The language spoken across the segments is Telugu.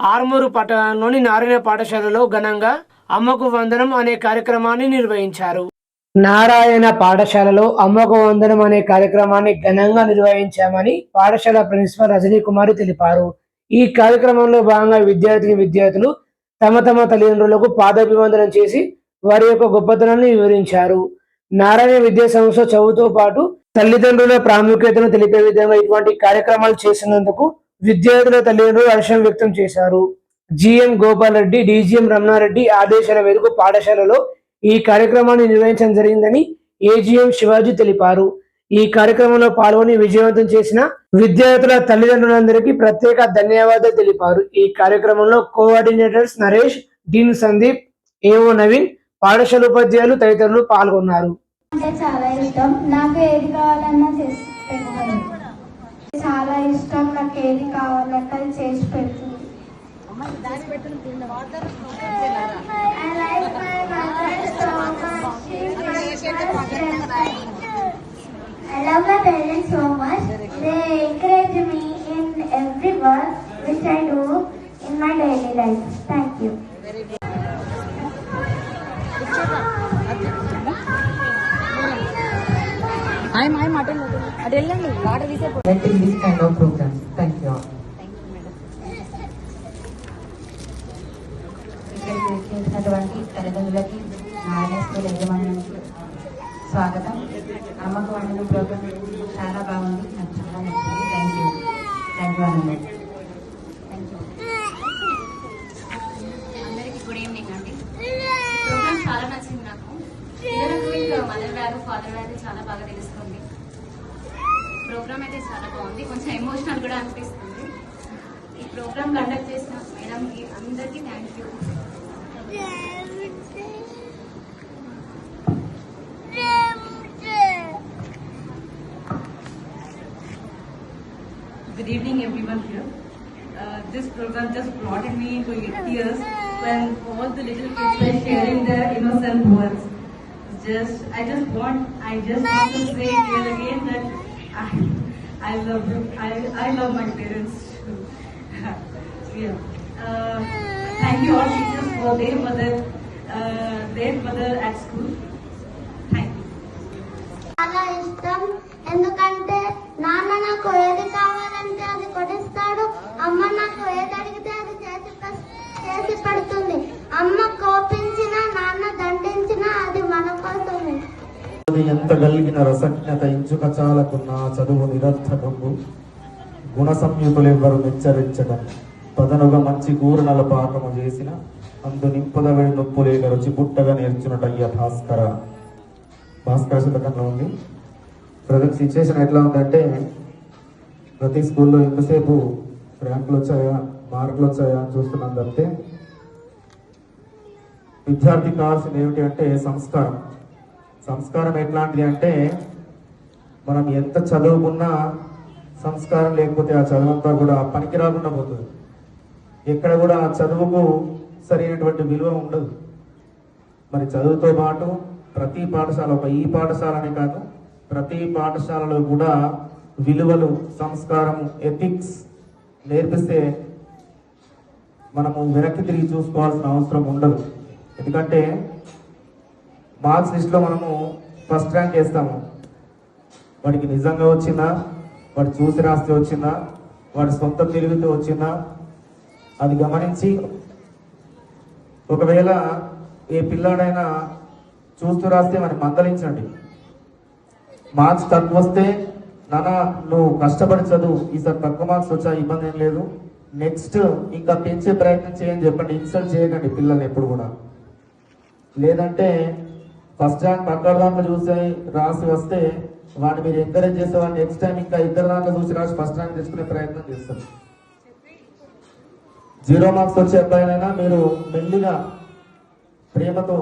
ఆర్మూరు పట్టణంలోని నారాయణ పాఠశాలలో ఘనంగా అమ్మకు వందనం అనే కార్యక్రమాన్ని నిర్వహించారు. నారాయణ పాఠశాలలో అమ్మకు వందనం అనే కార్యక్రమాన్ని ఘనంగా నిర్వహించామని పాఠశాల ప్రిన్సిపల్ రజనీ కుమారి తెలిపారు. ఈ కార్యక్రమంలో భాగంగా విద్యార్థిని విద్యార్థులు తమ తమ తల్లిదండ్రులకు పాదాభివందనం చేసి వారి యొక్క గొప్పతనాన్ని వివరించారు. నారాయణ విద్యా సంస్థ చదువుతో పాటు తల్లిదండ్రుల ప్రాముఖ్యతను తెలిపే విధంగా ఇటువంటి కార్యక్రమాలు చేసినందుకు విద్యార్థుల తల్లిదండ్రులు హర్షం వ్యక్తం చేశారు. జిఎం గోపాల్ రెడ్డి రమణారెడ్డి ఆదేశాల మేరకు పాఠశాలలో ఈ కార్యక్రమాన్ని నిర్వహించడం జరిగిందని ఏజీఎం శివాజీ తెలిపారు. ఈ కార్యక్రమంలో పాల్గొని విజయవంతం చేసిన విద్యార్థుల తల్లిదండ్రులందరికీ ప్రత్యేక ధన్యవాదాలు తెలిపారు. ఈ కార్యక్రమంలో coordinators Naresh dean Sandeep AO Naveen పాఠశాల ఉపాధ్యాయులు తదితరులు పాల్గొన్నారు. అంటే చాలా ఇష్టం. నాకు ఏది కావాలన్నా చేసి పెడుతుంది చాలా ఇష్టం నాకు ఏది కావాలంటే అది చేసి పెడుతుంది I like my mother so much. She's my first friend. I love my parents so much. They encourage me in every work which I do in my daily life. Thank you. ఆయన ఆయన అటు వెళ్ళండి అటు వెళ్ళండి వాటర్ తీసే attending this kind of programs. Thank you. తల్లిదండ్రులకి స్వాగతం. అమ్మకు వండిన ప్రోగ్రామ్ చాలా బాగుంది. నాకు చాలా నచ్చింది. థ్యాంక్ యూ థ్యాంక్ యూ అన్నమాట థ్యాంక్ యూ అందరికీ గుడ్ ఈవినింగ్ అండి. ప్రోగ్రామ్ చాలా నచ్చింది నాకు. పిల్లలకు మదర్ వాల్యూ ఫాదర్ వాల్యూ చాలా బాగా తెలుస్తుంది ప్రోగ్రామ్ అయితే చాలా బాగుంది కొంచెం ఎమోషనల్ కూడా అనిపిస్తుంది ఈ ప్రోగ్రామ్ కండక్ట్ చేసిన మేడంకి అందరికీ thank you Good evening, everyone here. Uh, this program just brought me to tears when all the little kids were sharing their innocent words. Just, I just want, I just want to say here again that I, love them. I, I love my parents too. yeah. Uh, thank you all teachers for their mother, uh, their mother at school. Thank you. చాలా ఇష్టం ఎందుకంటే నాన్న నాకు ఏది కావాలంటే అది కొనిస్తాడు అమ్మ నాకు ఏది అడిగితే అది చేసి చేసి ఎంత గలిగిన రసజ్ఞత ఇంచుక చాలకున్న చదువు నిరర్థకము. గుణ సంయుతులెవ్వరు మెచ్చరించడం. పదనుగా మంచి కూరనల పాఠము చేసిన అందు నింపదవడి నొప్పులేక రుచి పుట్టగా నేర్చునటయ్య భాస్కర. భాస్కర శతకంలో ఉంది. ప్రజెంట్ సిచ్యువేషన్ ఎట్లా ఉందంటే ప్రతి స్కూల్లో ఎంతసేపు ర్యాంకులు వచ్చాయా మార్కులు వచ్చాయా అని చూస్తున్నాం తప్పితే విద్యార్థి కావాల్సింది ఏమిటి అంటే సంస్కారం. సంస్కారం ఎట్లాంటిది అంటే మనం ఎంత చదువుకున్నా సంస్కారం లేకపోతే ఆ చదువంతా కూడా పనికి రాకుండా పోతుంది. ఎక్కడ కూడా ఆ చదువుకు సరైనటువంటి విలువ ఉండదు. మరి చదువుతో పాటు ప్రతి పాఠశాల ఒక ఈ పాఠశాలనే కాదు ప్రతి పాఠశాలలో కూడా విలువలు సంస్కారం ఎథిక్స్ నేర్పిస్తే మనము వెనక్కి తిరిగి చూసుకోవాల్సిన అవసరం ఉండదు. ఎందుకంటే మార్క్స్ లిస్ట్లో మనము ఫస్ట్ ర్యాంక్ వేస్తాము. వాడికి నిజంగా వచ్చిందా? వాడు చూసి రాస్తే వచ్చిందా? వాడి సొంత తెలివితో వచ్చిందా? అది గమనించి ఒకవేళ ఏ పిల్లాడైనా చూస్తూ రాస్తే మరి మందలించండి. మార్క్స్ తక్కువ వస్తే నానా నువ్వు కష్టపడి చదువు. ఈసారి తక్కువ మార్క్స్ వచ్చా ఇబ్బంది ఏం లేదు. నెక్స్ట్ ఇంకా పెంచే ప్రయత్నం చేయని చెప్పండి. ఇన్సల్ట్ చేయకండి పిల్లల్ని ఎప్పుడు కూడా. లేదంటే ఫస్ట్ ర్యాంక్ పక్క దాంట్లో చూసి రాసి వస్తే వాడిని మీరు ఎంకరేజ్ చేస్తే వాడిని నెక్స్ట్ టైం ఇంకా ఇద్దరు దాంట్లో చూసి రాసి ఫస్ట్ ర్యాంక్ తెచ్చుకునే ప్రయత్నం చేస్తారు. జీరో మార్క్స్ వచ్చే అబ్బాయినైనా మీరు మెల్లిగా ప్రేమతో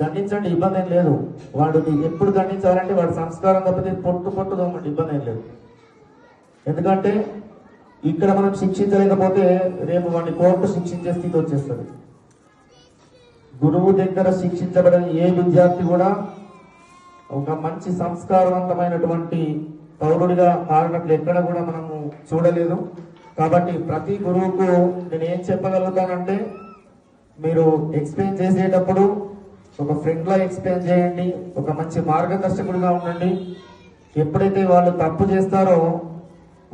దండించండి ఇబ్బంది ఏం లేదు. వాడిని ఎప్పుడు దండించాలంటే వాడి సంస్కారం తప్పితే పొట్టు పొట్టు దోమండి ఇబ్బంది ఏం లేదు. ఎందుకంటే ఇక్కడ మనం శిక్షించలేకపోతే రేపు వాడిని కోర్టు శిక్షించే స్థితి వచ్చేస్తుంది. గురువు దగ్గర శిక్షించబడిన ఏ విద్యార్థి కూడా ఒక మంచి సంస్కారవంతమైనటువంటి పౌరుడిగా మారినట్లు ఎక్కడ కూడా మనము చూడలేదు. కాబట్టి ప్రతి గురువుకు నేను ఏం చెప్పగలుగుతానంటే మీరు ఎక్స్ప్లెయిన్ చేసేటప్పుడు ఒక ఫ్రెండ్లా ఎక్స్ప్లెయిన్ చేయండి ఒక మంచి మార్గదర్శకుడిగా ఉండండి. ఎప్పుడైతే వాళ్ళు తప్పు చేస్తారో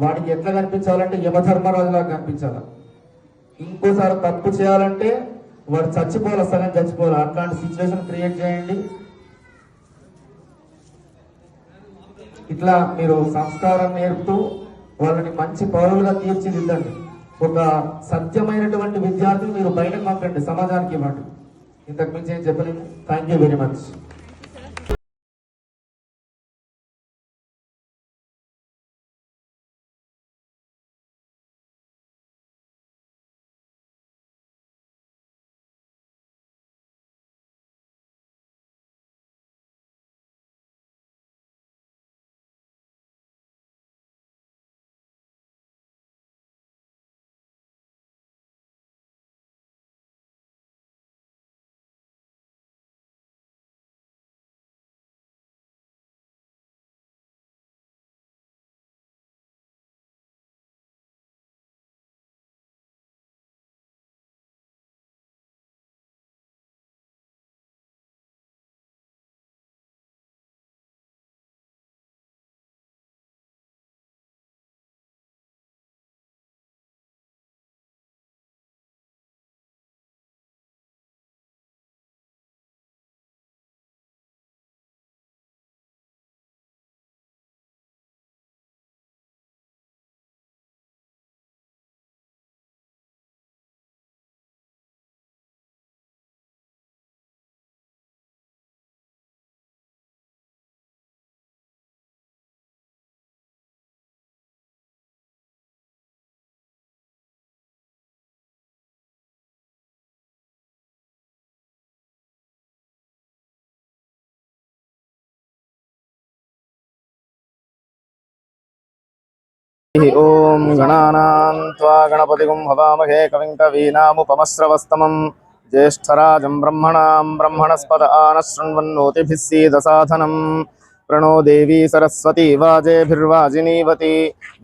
వాడికి ఎట్లా కనిపించాలంటే యమధర్మరాజులా కనిపించాలి. ఇంకోసారి తప్పు చేయాలంటే వాడు చచ్చిపోవాలి సగం చచ్చిపోవాలి. అట్లాంటి సిచ్యువేషన్ క్రియేట్ చేయండి. ఇట్లా మీరు సంస్కారం నేర్పుతూ వాళ్ళని మంచి పౌరులుగా తీర్చిదిద్దండి. ఒక సత్యమైనటువంటి విద్యార్థులు మీరు బయటకు పంపండి సమాజానికి ఇవ్వండి. ఇంతకు మించి ఏం చెప్పలేము. థ్యాంక్ యూ వెరీ మచ్ ॐ गणानां त्वा गणपतिगुं हवामहे कविं कवीनामुपमश्रवस्तमं ज्येष्ठराजं ब्रह्मणां ब्रह्मणस्पद आनशृण्वन्नोतिभिः सीदसाधनं प्रणो देवी सरस्वती वाजेभिर्वाजिनीवती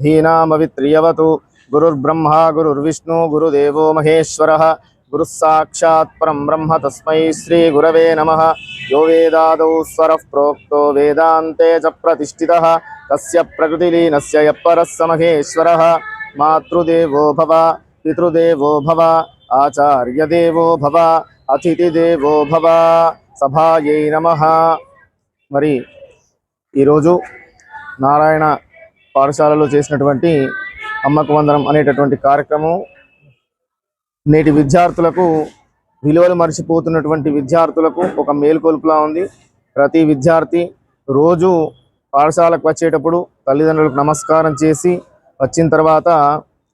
धीनामवित्रियवतु गुरुर्ब्रह्मा गुरुर्विष्णु गुरुदेवो महेश्वरः गुरुः साक्षात् परं ब्रह्म तस्मै श्रीगुरवे नमः यो वेदादौ स्वरः प्रोक्तो वेदान्ते च प्रतिष्ठितः తస్య ప్రకృతిలీనస్య యప్పరస్స మహేశ్వర మాతృదేవో భవ పితృదేవో భవ ఆచార్యదేవో భవ అతిథిదేవో భవ సభాయై నమ. మరి ఈరోజు నారాయణ పాఠశాలలో చేసినటువంటి అమ్మకు వందనం అనేటటువంటి కార్యక్రమం. నేటి విద్యార్థులకు విలువలు మరిచిపోతున్నటువంటి విద్యార్థులకు ఒక మేలుకొలుపులా ఉంది. ప్రతి విద్యార్థి రోజు పాఠశాలకు వచ్చేటప్పుడు తల్లిదండ్రులకు నమస్కారం చేసి వచ్చిన తర్వాత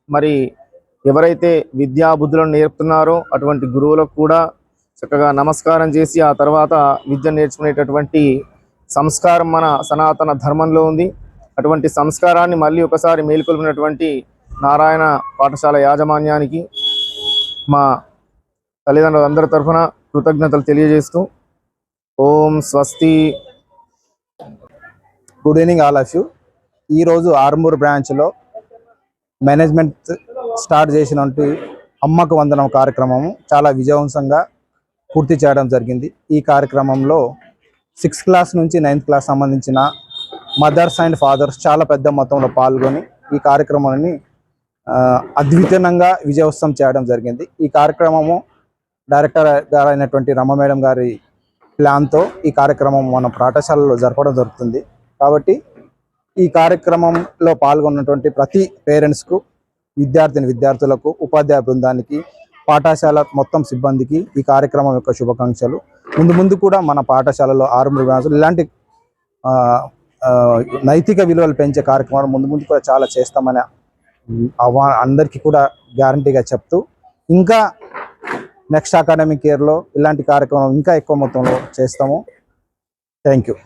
మరి ఎవరైతే విద్యాబుద్ధులను నేర్పుతున్నారో అటువంటి గురువులకు కూడా చక్కగా నమస్కారం చేసి ఆ తర్వాత విద్య నేర్చుకునేటటువంటి సంస్కారం మన సనాతన ధర్మంలో ఉంది. అటువంటి సంస్కారాన్ని మళ్ళీ ఒకసారి మేలుకొల్పినటువంటి నారాయణ పాఠశాల యాజమాన్యానికి మా తల్లిదండ్రులందరి తరఫున కృతజ్ఞతలు తెలియజేస్తూ ఓం స్వస్తి good evening all of you. ఈరోజు ఆర్మూర్ బ్రాంచ్లో మేనేజ్మెంట్ స్టార్ట్ చేసినటువంటి అమ్మకు వందనం కార్యక్రమము చాలా విజయవంతంగా పూర్తి చేయడం జరిగింది. ఈ కార్యక్రమంలో సిక్స్త్ క్లాస్ నుంచి నైన్త్ క్లాస్ సంబంధించిన మదర్స్ అండ్ ఫాదర్స్ చాలా పెద్ద మొత్తంలో పాల్గొని ఈ కార్యక్రమాన్ని అద్వితీయంగా విజయవంతం చేయడం జరిగింది. ఈ కార్యక్రమము డైరెక్టర్ గారు అయినటువంటి రమ మేడం గారి ప్లాన్తో ఈ కార్యక్రమం మన పాఠశాలలో జరపడం జరుగుతుంది. కాబట్టి ఈ కార్యక్రమంలో పాల్గొన్నటువంటి ప్రతి పేరెంట్స్కు విద్యార్థిని విద్యార్థులకు ఉపాధ్యాయ బృందానికి పాఠశాల మొత్తం సిబ్బందికి ఈ కార్యక్రమం యొక్క శుభాకాంక్షలు. ముందు ముందు కూడా మన పాఠశాలలో ఆరుమూరు ఇలాంటి నైతిక విలువలు పెంచే కార్యక్రమాలు ముందు ముందు కూడా చాలా చేస్తామని అవా అందరికీ కూడా గ్యారంటీగా చెప్తూ ఇంకా నెక్స్ట్ అకాడమిక్ ఇయర్లో ఇలాంటి కార్యక్రమం ఇంకా ఎక్కువ మొత్తంలో చేస్తాము. Thank you.